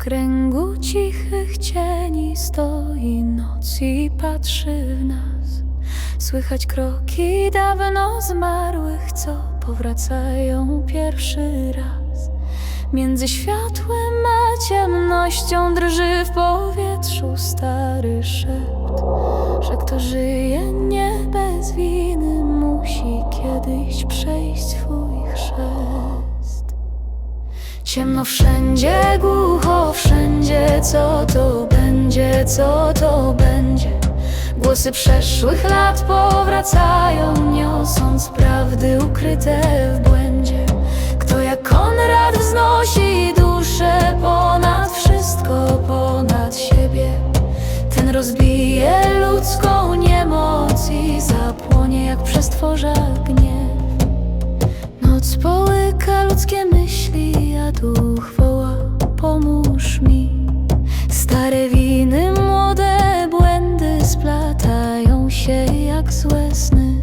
kręgu cichych cieni stoi noc i patrzy w nas. Słychać kroki dawno zmarłych, co powracają pierwszy raz. Między światłem a ciemnością drży w powietrzu stary szept, że kto żyje nie bez winy musi kiedyś przejść swój chrzest. Ciemno wszędzie, głucho wszędzie, co to będzie, co to będzie. Głosy przeszłych lat powracają, niosąc prawdy ukryte w błędzie. Kto jak Konrad wznosi duszę ponad wszystko, ponad siebie, ten rozbije ludzką niemoc i zapłonie jak przestworza gniew. Noc połyka ludzkie myśli, a duch woła, pomóż mi. Stare winy, młode błędy splatają się jak złe sny.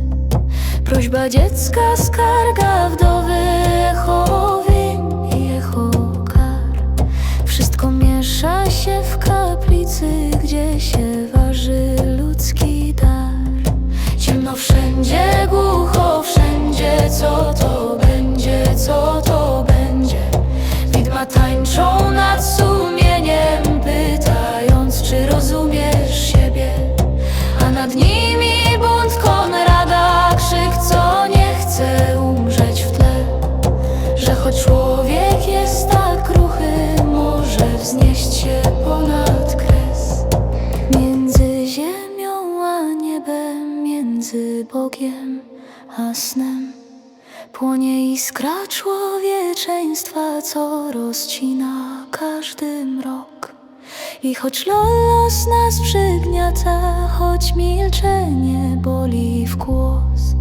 Prośba dziecka, skarga wdowy, echo może wznieść się ponad kres. Między ziemią a niebem, między Bogiem a snem. Płonie iskra człowieczeństwa, co rozcina każdy mrok I choć los nas przygniata, choć milczenie boli w głos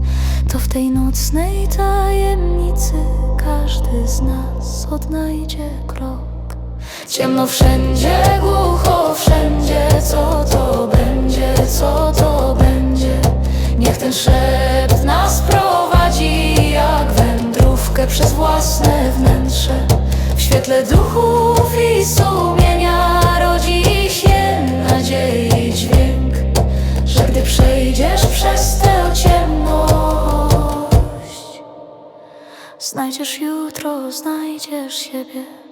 To w tej nocnej tajemnicy każdy z nas odnajdzie krok Ciemno wszędzie, głucho wszędzie, co to będzie, co to będzie. Niech ten szept nas prowadzi jak wędrówkę przez własne wnętrze. W świetle duchów i sumienia rodzi się nadziei dźwięk, że gdy przejdziesz przez tę ciemność, znajdziesz jutro, znajdziesz siebie.